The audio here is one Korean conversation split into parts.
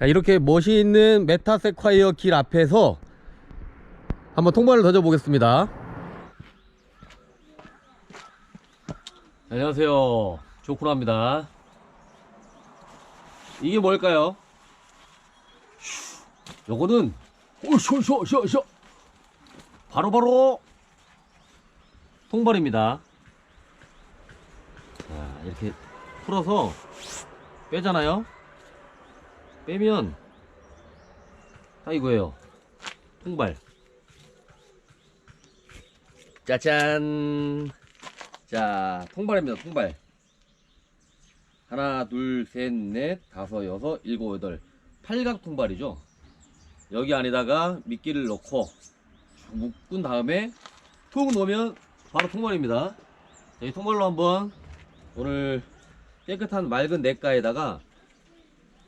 자, 이렇게 멋있는 메타세콰이어 길 앞에서 한번 통발을 던져 보겠습니다. 안녕하세요. 조쿠라입니다. 이게 뭘까요? 요거는 오쇼쇼쇼쇼 바로바로 통발입니다. 자, 이렇게 풀어서 빼잖아요. 빼면 다 이거예요. 통발. 짜잔. 자, 통발입니다. 통발. 하나, 둘, 셋, 넷, 다섯, 여섯, 일곱, 여덟. 팔각 통발이죠. 여기 안에다가 미끼를 넣고 쭉 묶은 다음에 툭 놓으면 바로 통발입니다. 자, 이 통발로 한번 오늘 깨끗한 맑은 냇가에다가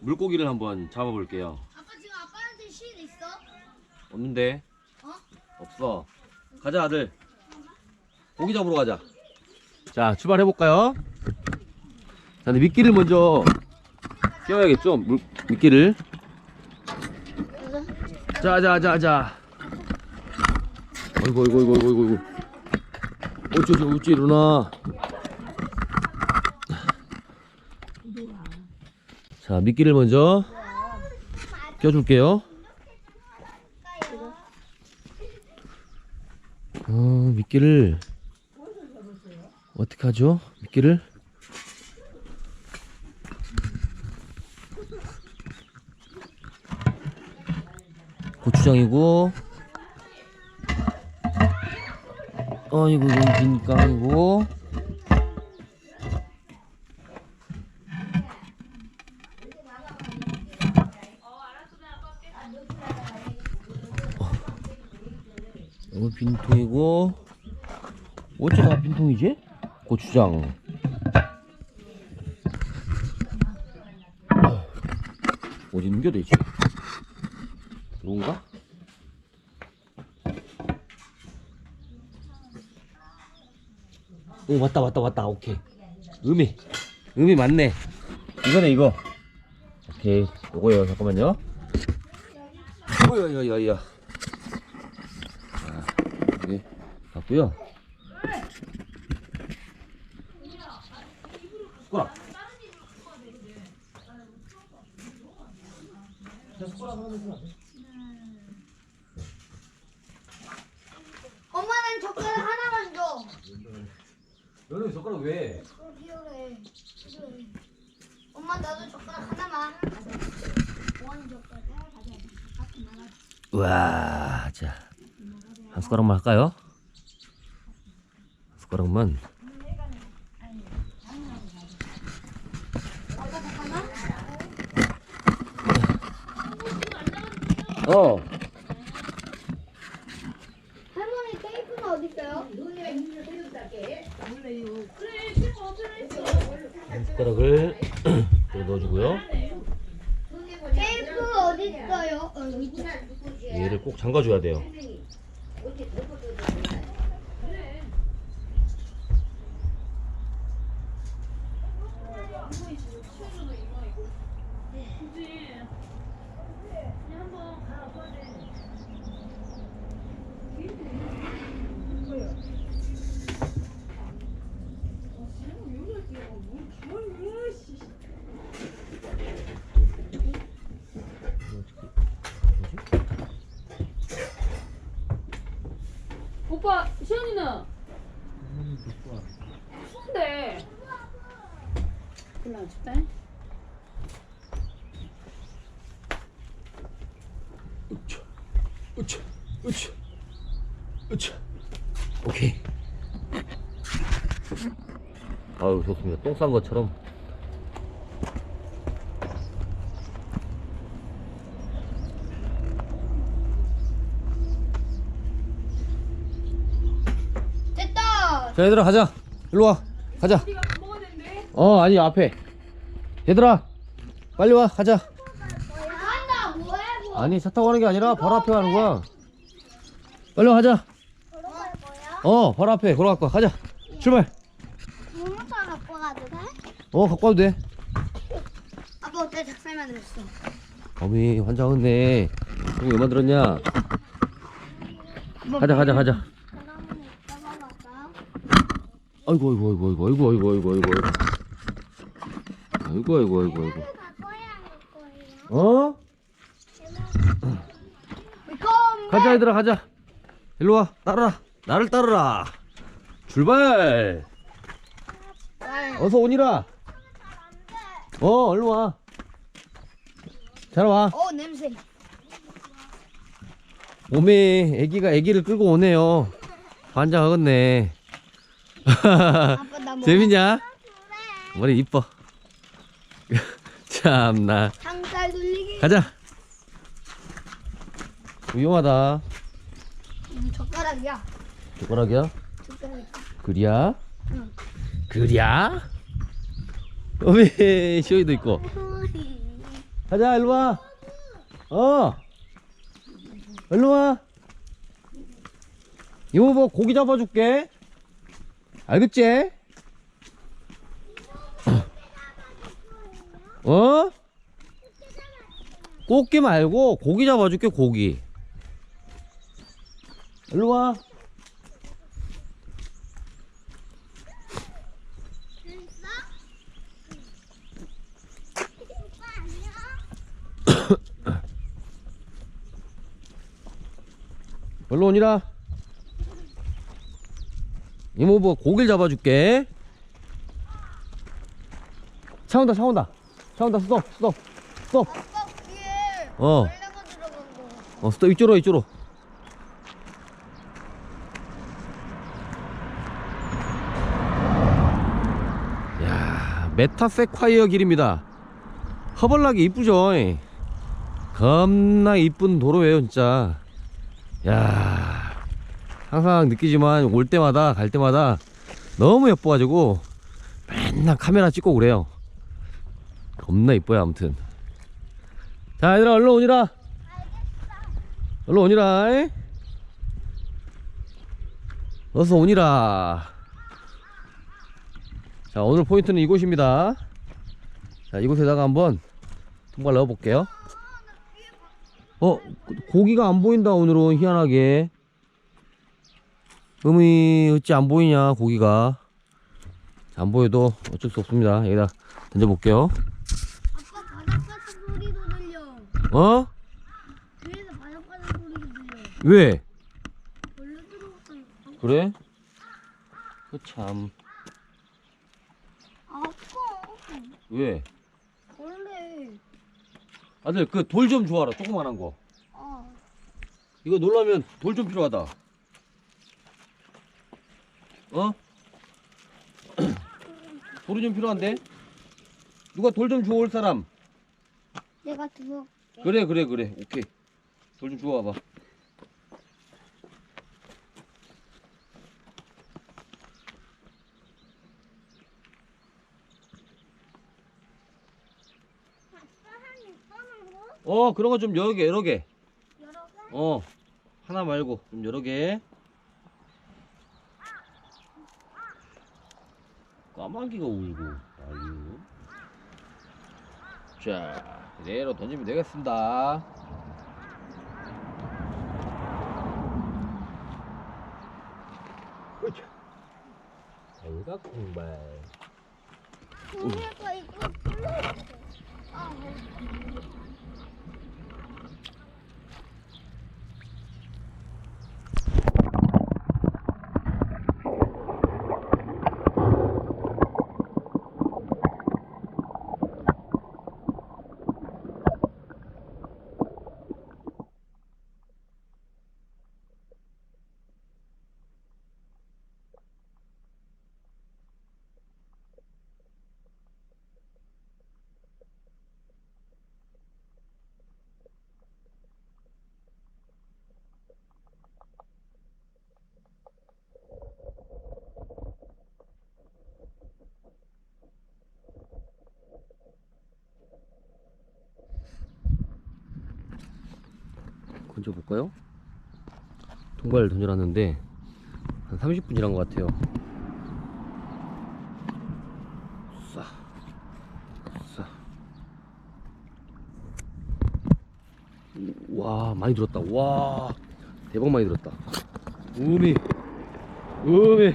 물고기를 한번 잡아볼게요. 아빠 지금 아빠한테 실 있어? 없는데? 어? 없어. 가자 아들. 고기 잡으러 가자. 자 출발해 볼까요? 자, 근데 미끼를 먼저 끼워야겠죠? 물, 미끼를. 자자자자. 어이구 어이구 어이구 어이구 어이구. 어쩌지 어찌 일어나. 자 미끼를 먼저 껴줄게요. 어, 미끼를 어떻게 하죠? 미끼를 고추장이고 어 이거 이거 기니까 아니고 이거 빈통이고. 어째 다 빈통이지? 고추장. 아, 어디 게 되지? 이건가? 오 맞다 맞다 맞다. 오케이. 음이 음이 맞네. 이거네 이거. 오케이. 요거요. 잠깐만요. 어여여여여 여기 갔고요. 숟가락. 엄마는 젓가락 하나만 줘. 너는 젓가락 왜? 필요해. 필요해. 엄마 나도 젓가락 하나만. 원 젓가락. 우와, 자. 한 숟가락만 할까요? 한 숟가락만. 어, 할머니 테이프는 어디 있어요? 또 넣어주고요. 테이프 어디 있어요? 어, 여기 있다. 얘를 꼭 잠가줘야 돼요. 오빠 시연이는 추운데 올라왔다 으차, 으차, 으차, 으차. 오케이. 아유 좋습니다. 똥 싼 것처럼. 됐다. 자 얘들아 가자. 일로 와. 가자. 우리가 어 아니 앞에. 얘들아 빨리 와 가자. 아니 차 타고 가는 게 아니라 바로 앞에 가는 거야. 빨리 와 가자. 걸어갈 거야? 어 바로 앞에 걸어갈 거야. 가자. 출발. 모모타 갖고 가도 돼? 어 갖고 와도 돼. 아빠 어때 작살 만들었어? 어미 환장했네 이거 왜 만들었냐 가자 가자 가자 그러면 이따가 갈까요? 아이고 아이고 아이고 아이고 아이고 아이고 아이고 아이고 아이고 아이고 아이고 아이고 갈 거야 안 거예요? 어? 가자 얘들아 가자. 일로 와. 따라라. 나를 따르라. 출발. 어서 오니라. 어 얼른 와잘 와. 어 냄새. 오메 애기가 애기를 끌고 오네요. 환장하겠네. 아빠 나 뭐? 재밌냐? 머리 이뻐. 참나. 상살 돌리기 가자 위험하다 음, 젓가락이야 젓가락이야? 젓가락 그리야? 응. 그리야? 어메 시오이도 있고 가자 일로 와 어 일로 와 이모 뭐 고기 잡아줄게 알겠지? 어? 꽃게 말고 고기 잡아줄게 고기 일로와. 일로 오니라. 이모 뭐 고기를 잡아줄게. 차 온다 차 온다. 차 온다 스톱 스톱 스톱 아빠 귀에 어 어, 스톱 이쪽으로 이쪽으로. 야, 메타세콰이어 길입니다. 허벌나게 이쁘죠? 겁나 이쁜 도로예요, 진짜. 야, 항상 느끼지만 올 때마다 갈 때마다 너무 예뻐가지고 맨날 카메라 찍고 그래요. 겁나 이뻐요, 아무튼. 자, 얘들아, 얼른 오니라. 얼른 오니라 이? 어서 오니라 자 오늘 포인트는 이곳입니다. 자 이곳에다가 한번 통발 넣어 볼게요. 어 고기가 안 보인다 오늘은 희한하게. 음이 어찌 안 보이냐 고기가. 안 보여도 어쩔 수 없습니다. 여기다 던져 볼게요. 아빠 바닥바닥 소리도 들려. 어? 뒤에서 바닥바닥 소리도 들려. 왜? 그래? 그참 아빠 왜? 벌레 아들 그 돌좀 주워라 조그만한 거. 아 이거 놀라면 돌 좀 필요하다. 어? 돌이 좀 필요한데? 누가 돌 좀 주워 올 사람? 내가 들어 그래 그래 그래. 오케이. 돌 좀 주워 와봐 어 그런 거 좀 여러 개 여러 개. 여러 개? 어 하나 말고 좀 여러 개. 까마귀가 울고 아유. 자 그대로 던지면 되겠습니다. 애가 공발 동네가 이거 아 던져볼까요? 통발 던져놨는데 한 30분 지난 것 같아요. 와 많이 들었다. 와 대박 많이 들었다. 우미 우미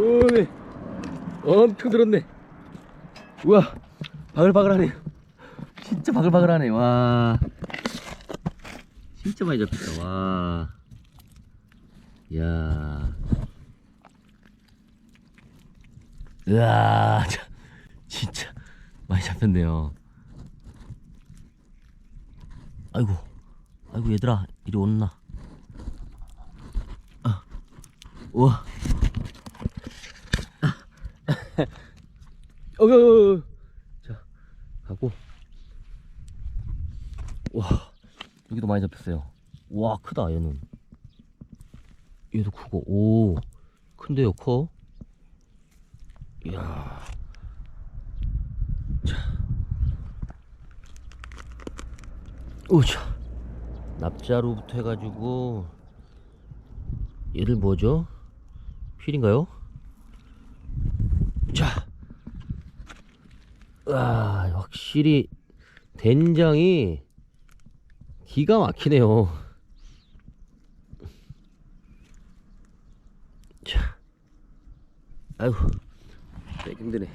우미. 엄청 들었네. 우와 바글바글하네 진짜 바글바글하네. 와 진짜 많이 잡혔다. 와. 이야. 으아 자, 진짜 많이 잡혔네요. 아이고 아이고 얘들아 이리 온나. 아, 우와. 어, 어, 어, 어. 자 가고. 와 여기도 많이 잡혔어요. 와 크다 얘는. 얘도 크고 오 큰데요 커? 이야. 오자. 납자로부터 해가지고 얘들 뭐죠? 필인가요? 자, 아 확실히 된장이 기가 막히네요. 자, 빼기 힘드네.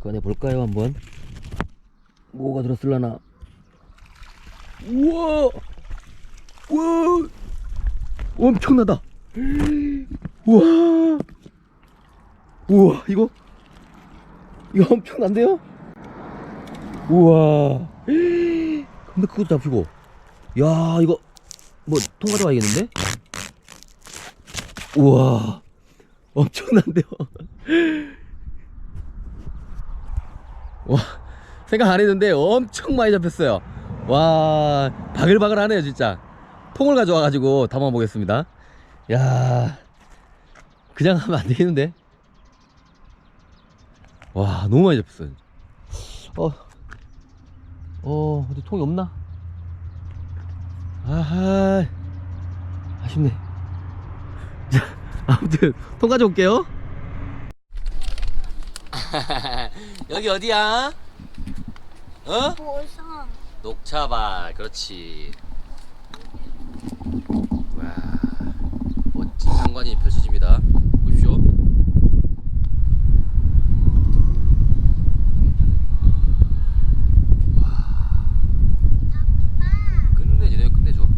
꺼내 볼까요 한번? 뭐가 들었을라나? 우와, 우와, 엄청나다. 우와, 우와 이거? 이거 엄청난데요? 우와, 근데 그것도 잡히고, 야 이거 뭐 통과도 와야겠는데? 우와, 엄청난데요? 와 생각 안 했는데 엄청 많이 잡혔어요. 와 바글바글 하네요 진짜. 통을 가져와 가지고 담아 보겠습니다. 야 그냥 하면 안 되겠는데? 와 너무 많이 잡혔어요. 어, 어 어디 통이 없나? 아하. 아쉽네. 자 아무튼 통 가져올게요. 여기 어디야? 어? 보성. 녹차밭. 그렇지. 와 멋진 장관이 펼쳐집니다 보십시오 와 끝내주네요 끝내줘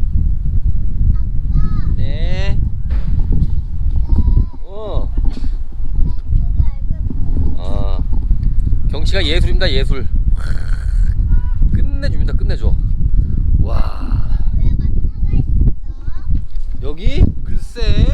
네 어. 아, 경치가 예술입니다 예술. 와, 끝내줍니다 끝내줘. 와. 여기 글쎄